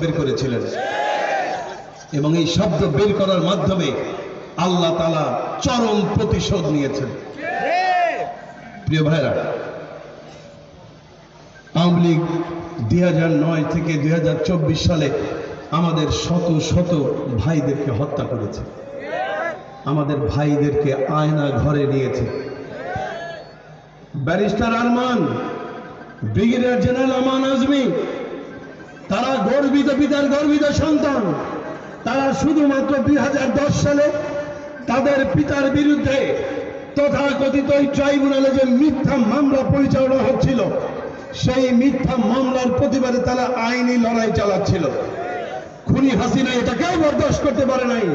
বের করেছিলেন। এবং এই শব্দ বের করার মাধ্যমে আল্লাহ তালা চরম প্রতিশোধ নিয়েছেন। প্রিয় ভাইরা, আওয়ামী লীগ দুই থেকে দুই সালে আমাদের শত শত ভাইদেরকে হত্যা করেছে। আমাদের ভাইদেরকে আয়না ঘরে নিয়েছে। Barrister Arman, brigadier general Aman Azmi গর্বিত পিতার গর্বিত সন্তান, তারা শুধুমাত্র দুই সালে তাদের পিতার বিরুদ্ধে তথাকথিত এই ট্রাইব্যুনালে যে মিথ্যা মামলা পরিচালনা হচ্ছিল, সেই মিথ্যা মামলার প্রতিবাদে তারা আইনি লড়াই চালাচ্ছিল। খুনি হাসিনা এটাকেও বরদাস্ত করতে পারে নাই,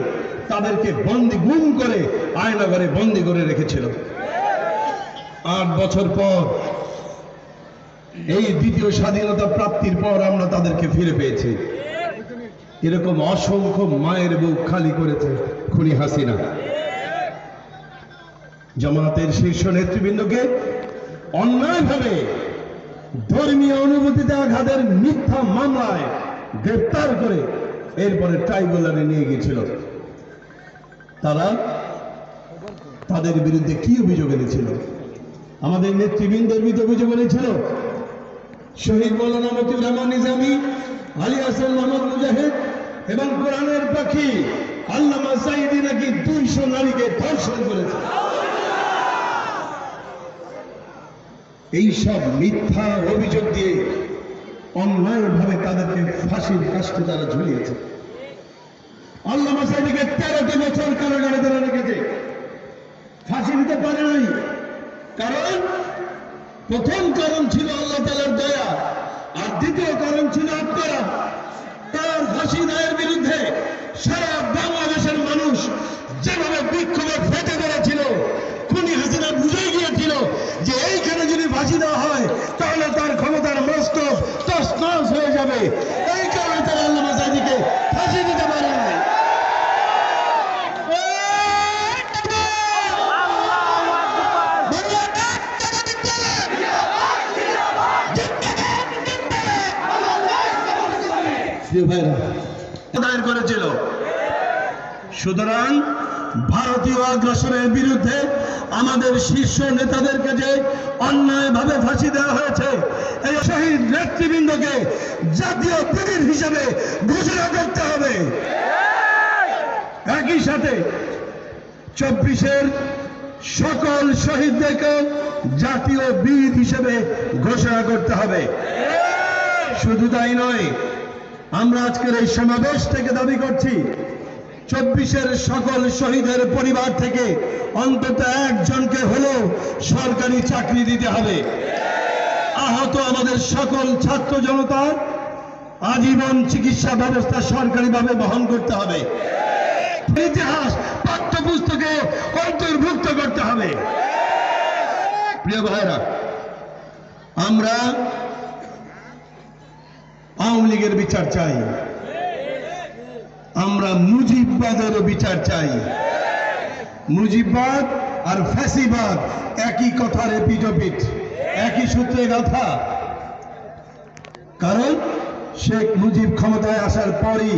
তাদেরকে বন্দি গুম করে আয়নাঘরে বন্দি করে রেখেছিল। আট বছর পর এই দ্বিতীয় স্বাধীনতা প্রাপ্তির পর আমরা তাদেরকে ফিরে পেয়েছি। এরকম অসংখ্য মায়ের বুক খালি করেছে খুনি হাসিনা। জামাতের শীর্ষ নেতৃবৃন্দকে অন্যায়ভাবে ধর্মীয় অনুভূতিতে আঘাতের মিথ্যা মামলায় গ্রেপ্তার করে এরপরে ট্রাইব্যুনালে নিয়ে গিয়েছিল। তারা তাদের বিরুদ্ধে কি অভিযোগ এনেছিল? আমাদের নেতৃবৃন্দের বিরুদ্ধে অভিযোগ এনেছিল শহীদ মৌলানা মতিউর রহমান নিজামী, আলী হাসান মোহাম্মদ মুজাহিদ এবং কোরআনের পাখি আল্লামা সাইদি নাকি দুইশো নারীকে ধর্ষণ করেছে। এই সব মিথ্যা অভিযোগ দিয়ে অন্যায়ভাবে তাদেরকে ফাঁসির কাষ্টে তারা ঝুলিয়েছে। আল্লামা সাইদিকে তেরোটি বছর কারাগারে তারা রেখেছে। ফাঁসি দিতে পারে নাই। কারণ প্রথম কারণ ছিল আল্লাহ তালার দয়া, আর দ্বিতীয় কারণ ছিল আপনারা। তার ফাঁসি দায়ের বিরুদ্ধে সারা বাংলাদেশের মানুষ যেভাবে বিক্ষোভে ফেটে পড়েছিল খুনি হাসিনা বুঝে গিয়েছিল যে এইখানে যদি ফাঁসি দেওয়া হয় তাহলে তার ক্ষমতার মস্ত তসনস হয়ে যাবে এই কারণে তারা আল্লাহ মাসাদিকে ফাঁসি দিতে পারে নাই প্রিয় ভাইরা দায়ের করেছিল। সুতরাং ভারতীয় আগ্রাসনের বিরুদ্ধে আমাদের শীর্ষ নেতাদেরকে যে অন্যায়ভাবে ফাঁসি দেওয়া হয়েছে এই শহীদ নেতৃবৃন্দকে জাতীয় বীর হিসাবে ঘোষণা করতে হবে। একই সাথে চব্বিশের সকল শহীদদেরকে জাতীয় বীর হিসেবে ঘোষণা করতে হবে। শুধু তাই নয় আমরা আজকের এই সমাবেশ থেকে দাবি করছি, চব্বিশের সকল শহীদের পরিবার থেকে অন্তত একজনকে হলেও সরকারি চাকরি দিতে হবে। আহত আমাদের সকল ছাত্র জনতার আজীবন চিকিৎসা ব্যবস্থা সরকারিভাবে বহন করতে হবে। ইতিহাস, পাঠ্যপুস্তকে অন্তর্ভুক্ত করতে হবে। প্রিয় ভাইরা আমরা লীগের বিচার চাই। আমরা মুজিববাদেরও বিচার চাই। মুজিববাদ আর ফ্যাসিবাদ একই কথার এপিটোপিট একই সূত্রে গাথা। কারণ শেখ মুজিব ক্ষমতায় আসার পরই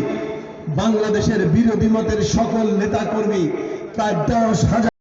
বাংলাদেশের বিরোধী মতের সকল নেতাকর্মী প্রায় দশ হাজার